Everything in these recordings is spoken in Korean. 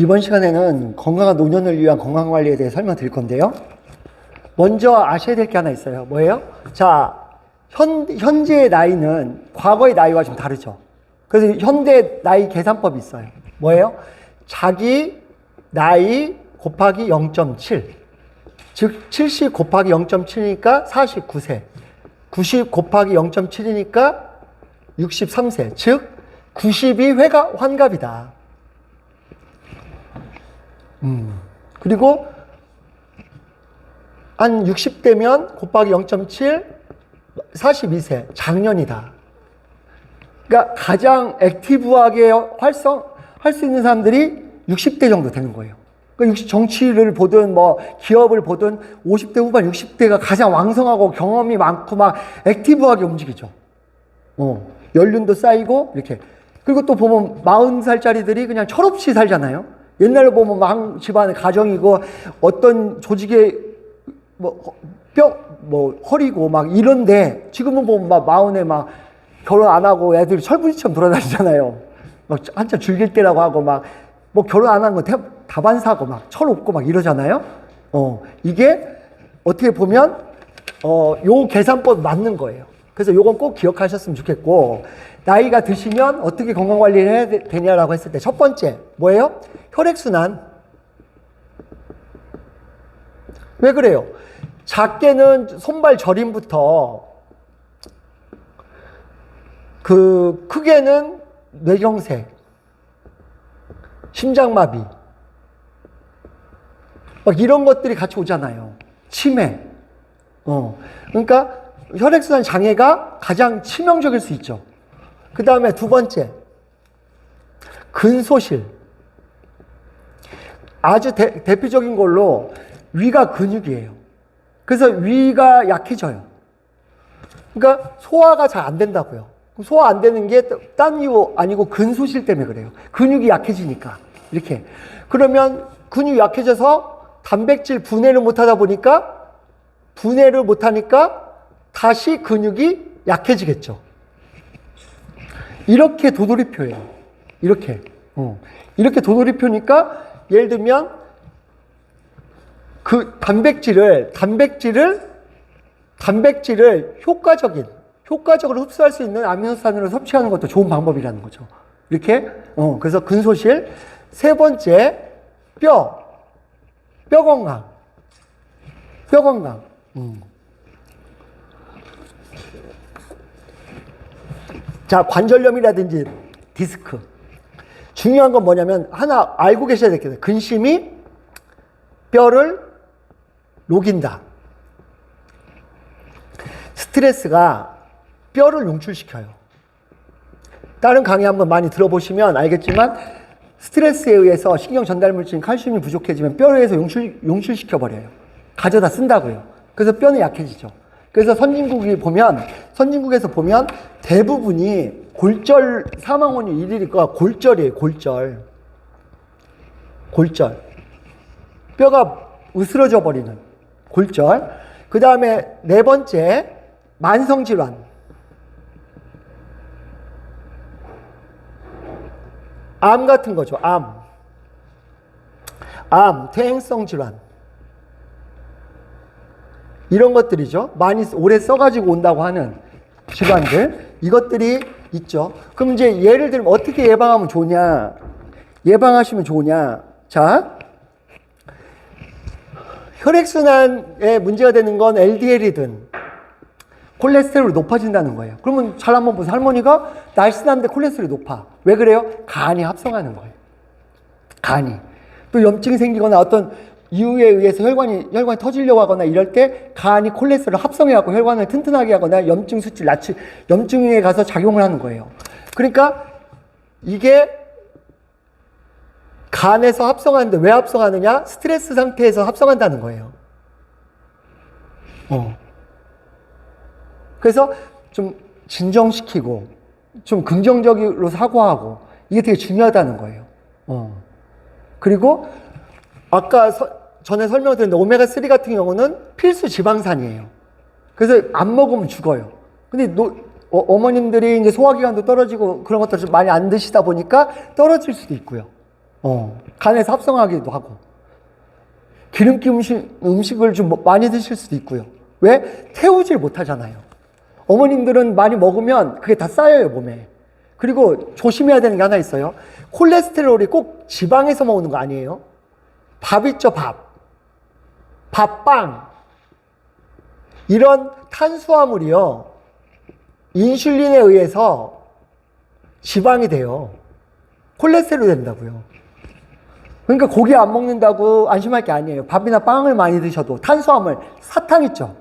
이번 시간에는 건강한 노년을 위한 건강관리에 대해 설명드릴 건데요. 먼저 아셔야 될 게 하나 있어요. 뭐예요? 자, 현, 현재의 나이는 과거의 나이와 좀 다르죠. 그래서 현대 나이 계산법이 있어요. 뭐예요? 자기 나이 곱하기 0.7. 즉, 70 곱하기 0.7이니까 49세. 90 곱하기 0.7이니까 63세. 즉, 90이 회가 환갑이다. 음. 그리고 한 60대면 곱하기 0.7, 42세, 작년이다. 그러니까 가장 액티브하게 활성 할 수 있는 사람들이 60대 정도 되는 거예요. 그러니까 60 정치를 보든 뭐 기업을 보든 50대 후반 60대가 가장 왕성하고 경험이 많고 막 액티브하게 움직이죠. 어, 연륜도 쌓이고 이렇게. 그리고 또 보면 40살짜리들이 그냥 철없이 살잖아요. 옛날에 보면 막 집안의 가정이고 어떤 조직의 뭐 뼈, 뭐 허리고 막 이런데 지금은 보면 막 마흔에 막 결혼 안 하고 애들이 철부지처럼 돌아다니잖아요. 막 한참 즐길 때라고 하고 막 뭐 결혼 안한거 다반사고 막 철 없고 막 이러잖아요. 어, 이게 어떻게 보면 어, 요 계산법 맞는 거예요. 그래서 요건 꼭 기억하셨으면 좋겠고 나이가 드시면 어떻게 건강 관리를 해야 되- 되냐라고 했을 때 첫 번째 뭐예요? 혈액 순환. 왜 그래요? 작게는 손발 저림부터 그 크게는 뇌경색, 심장마비 막 이런 것들이 같이 오잖아요. 치매. 어. 그러니까 혈액순환 장애가 가장 치명적일 수 있죠. 그 다음에 두 번째, 근소실. 아주 대, 대표적인 걸로 위가 근육이에요. 그래서 위가 약해져요. 그러니까 소화가 잘 안 된다고요. 소화 안 되는 게 딴 이유 아니고 근소실 때문에 그래요. 근육이 약해지니까. 이렇게. 그러면 근육이 약해져서 단백질 분해를 못 하다 보니까 분해를 못 하니까 다시 근육이 약해지겠죠. 이렇게 도돌이표예요. 이렇게. 어. 이렇게 도돌이표니까 예를 들면 그 단백질을 단백질을 단백질을 효과적인 효과적으로 흡수할 수 있는 아미노산으로 섭취하는 것도 좋은 방법이라는 거죠. 이렇게 어 그래서 근소실 세 번째 뼈 뼈 건강 뼈 건강 음. 자 관절염이라든지 디스크 중요한 건 뭐냐면 하나 알고 계셔야 될게 있어요. 근심이 뼈를 녹인다. 스트레스가 뼈를 용출시켜요. 다른 강의 한번 많이 들어보시면 알겠지만 스트레스에 의해서 신경 전달 물질 칼슘이 부족해지면 뼈에서 용출, 용출시켜 버려요. 가져다 쓴다고요. 그래서 뼈는 약해지죠. 그래서 선진국이 보면 선진국에서 보면 대부분이 골절 사망원이 1위가 골절이에요. 골절. 골절. 뼈가 으스러져 버리는 골절. 그 다음에 네 번째 만성 질환. 암 같은 거죠. 암. 암, 퇴행성 질환. 이런 것들이죠. 많이 오래 써가지고 온다고 하는 질환들. 이것들이 있죠. 그럼 이제 예를 들면 어떻게 예방하면 좋냐? 예방하시면 좋냐? 자, 혈액순환에 문제가 되는 건 LDL이든 콜레스테롤이 높아진다는 거예요. 그러면 잘 한번 보세요. 할머니가 날씬한데 콜레스테롤이 높아. 왜 그래요? 간이 합성하는 거예요. 간이. 또 염증이 생기거나 어떤 이유에 의해서 혈관이, 혈관이 터지려고 하거나 이럴 때 간이 콜레스테롤을 합성해 갖고 혈관을 튼튼하게 하거나 염증 수치 낮추, 염증에 가서 작용을 하는 거예요. 그러니까 이게 간에서 합성하는데 왜 합성하느냐? 스트레스 상태에서 합성한다는 거예요. 어. 그래서 좀 진정시키고 좀 긍정적으로 사고하고 이게 되게 중요하다는 거예요. 어. 그리고 아까 서- 전에 설명드렸는데 오메가3 같은 경우는 필수 지방산이에요. 그래서 안 먹으면 죽어요. 근데 노- 어, 머님들이 이제 소화기관도 떨어지고 그런 것들 좀 많이 안 드시다 보니까 떨어질 수도 있고요. 어, 간에서 합성하기도 하고. 기름기 음식, 음식을 좀 많이 드실 수도 있고요. 왜? 태우질 못하잖아요. 어머님들은 많이 먹으면 그게 다 쌓여요, 몸에. 그리고 조심해야 되는 게 하나 있어요. 콜레스테롤이 꼭 지방에서 먹는 거 아니에요. 밥 있죠, 밥. 밥, 빵. 이런 탄수화물이요. 인슐린에 의해서 지방이 돼요. 콜레스테롤 된다고요. 그러니까 고기 안 먹는다고 안심할 게 아니에요. 밥이나 빵을 많이 드셔도 탄수화물, 사탕 있죠.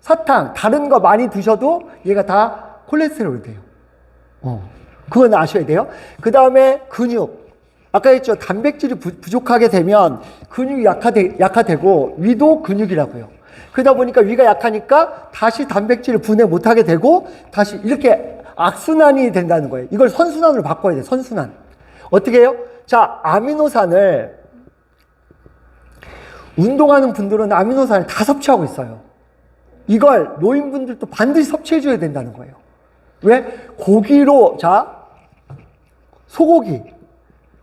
사탕, 다른 거 많이 드셔도 얘가 다 콜레스테롤이 돼요. 어. 그건 아셔야 돼요. 그 다음에 근육. 아까 했죠. 단백질이 부, 부족하게 되면 근육이 약화되, 약화되고 위도 근육이라고요. 그러다 보니까 위가 약하니까 다시 단백질을 분해 못하게 되고 다시 이렇게 악순환이 된다는 거예요. 이걸 선순환으로 바꿔야 돼요. 선순환. 어떻게 해요? 자, 아미노산을 운동하는 분들은 아미노산을 다 섭취하고 있어요. 이걸 노인분들도 반드시 섭취해 줘야 된다는 거예요. 왜? 고기로, 자, 소고기.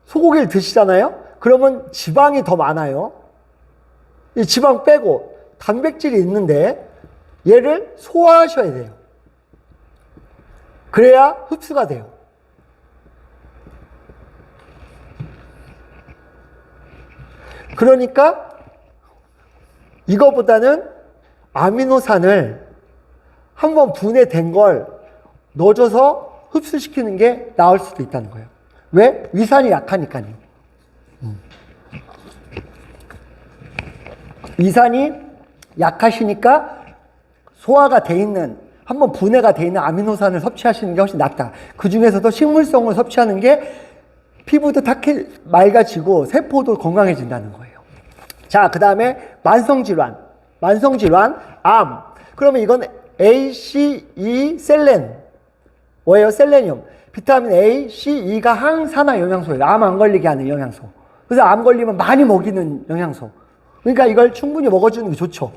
소고기를 드시잖아요? 그러면 지방이 더 많아요. 이 지방 빼고 단백질이 있는데 얘를 소화하셔야 돼요. 그래야 흡수가 돼요. 그러니까 이거보다는 아미노산을 한번 분해된 걸 넣어줘서 흡수시키는 게 나을 수도 있다는 거예요. 왜? 위산이 약하니까요. 음. 위산이 약하시니까 소화가 돼 있는 한번 분해가 돼 있는 아미노산을 섭취하시는 게 훨씬 낫다. 그 중에서도 식물성을 섭취하는 게 피부도 탁해 맑아지고 세포도 건강해진다는 거예요. 자, 그 다음에 만성질환. 만성질환, 암. 그러면 이건 ACE 셀렌. 뭐예요? 셀레늄. 비타민 A, C, E가 항산화 영양소예요. 암 안 걸리게 하는 영양소. 그래서 암 걸리면 많이 먹이는 영양소. 그러니까 이걸 충분히 먹어주는 게 좋죠.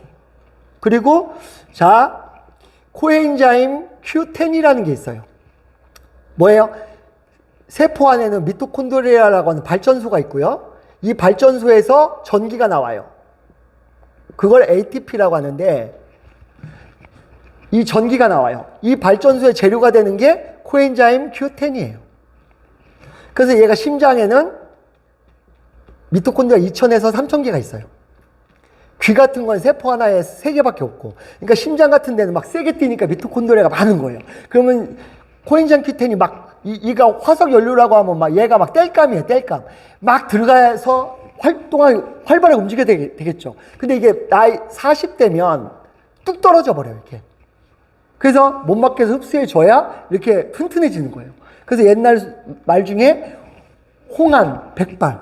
그리고, 자, 코엔자임 Q10이라는 게 있어요. 뭐예요? 세포 안에는 미토콘드리아라고 하는 발전소가 있고요. 이 발전소에서 전기가 나와요. 그걸 ATP라고 하는데 이 전기가 나와요. 이 발전소의 재료가 되는 게 코엔자임 Q10이에요. 그래서 얘가 심장에는 미토콘드리아 2000에서 3000개가 있어요. 귀 같은 건 세포 하나에 3개밖에 없고. 그러니까 심장 같은 데는 막 세게 뛰니까 미토콘드리아가 많은 거예요. 그러면 코엔자임 Q10이 막 이, 이가 화석 연료라고 하면 막 얘가 막 땔감이에요, 땔감. 막 들어가서 활동하게, 활발하게 움직여야 되겠죠. 근데 이게 나이 40대면 뚝 떨어져 버려요, 이렇게. 그래서 몸 밖에서 흡수해 줘야 이렇게 튼튼해지는 거예요. 그래서 옛날 말 중에 홍한, 백발,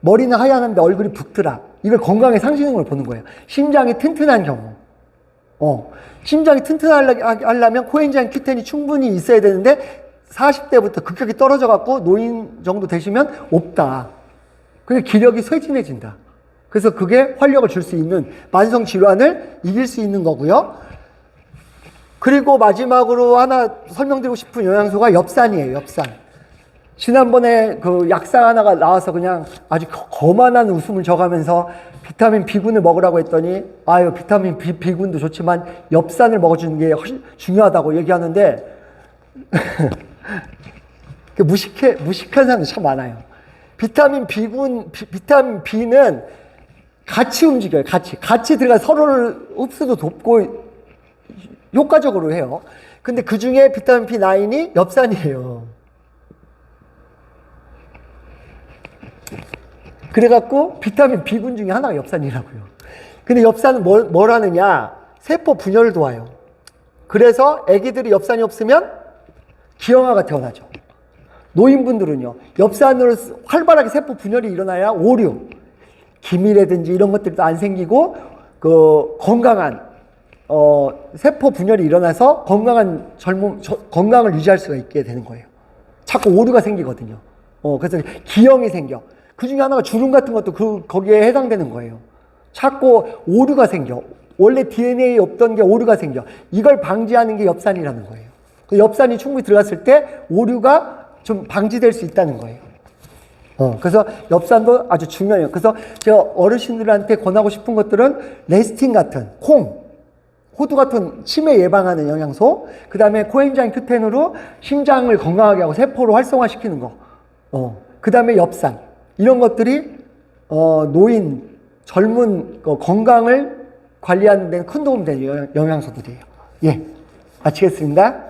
머리는 하얀데 얼굴이 붓더라. 이걸 건강의 상징으로 보는 거예요. 심장이 튼튼한 경우. 어, 심장이 튼튼하려면 코엔자임 Q10이 충분히 있어야 되는데 40대부터 급격히 떨어져 갖고 노인 정도 되시면 없다. 그게 기력이 쇠진해진다. 그래서 그게 활력을 줄 수 있는 만성 질환을 이길 수 있는 거고요. 그리고 마지막으로 하나 설명드리고 싶은 영양소가 엽산이에요. 엽산. 지난번에 그 약사 하나가 나와서 그냥 아주 거만한 웃음을 져가면서 비타민 B군을 먹으라고 했더니 아유 비타민 B, B군도 좋지만 엽산을 먹어주는 게 훨씬 중요하다고 얘기하는데 그 무식해 무식한 사람이 참 많아요. 비타민 B군 비, 비타민 B는 같이 움직여요. 같이 같이 들어가 서로를 흡수도 돕고 효과적으로 해요. 근데 그 중에 비타민 B9이 엽산이에요. 그래갖고 비타민 B군 중에 하나가 엽산이라고요. 근데 엽산은 뭘, 뭘 하느냐? 세포 분열을 도와요. 그래서 아기들이 엽산이 없으면 기형아가 태어나죠. 노인분들은요, 엽산으로 활발하게 세포 분열이 일어나야 오류, 기미라든지 이런 것들도 안 생기고, 그, 건강한, 어, 세포 분열이 일어나서 건강한 젊음, 저, 건강을 유지할 수가 있게 되는 거예요. 자꾸 오류가 생기거든요. 어, 그래서 기형이 생겨. 그 중에 하나가 주름 같은 것도 그, 거기에 해당되는 거예요. 자꾸 오류가 생겨. 원래 DNA에 없던 게 오류가 생겨. 이걸 방지하는 게 엽산이라는 거예요. 그 엽산이 충분히 들어갔을 때 오류가 좀 방지될 수 있다는 거예요. 어, 그래서 엽산도 아주 중요해요. 그래서 제가 어르신들한테 권하고 싶은 것들은 레스틴 같은 콩, 호두 같은 치매 예방하는 영양소, 그 다음에 코엔자임 Q10으로 심장을 건강하게 하고 세포를 활성화시키는 거, 어, 그 다음에 엽산 이런 것들이 어, 노인 젊은 그 건강을 관리하는 데는 큰 도움이 되는 영양- 영양소들이에요. 예, 마치겠습니다.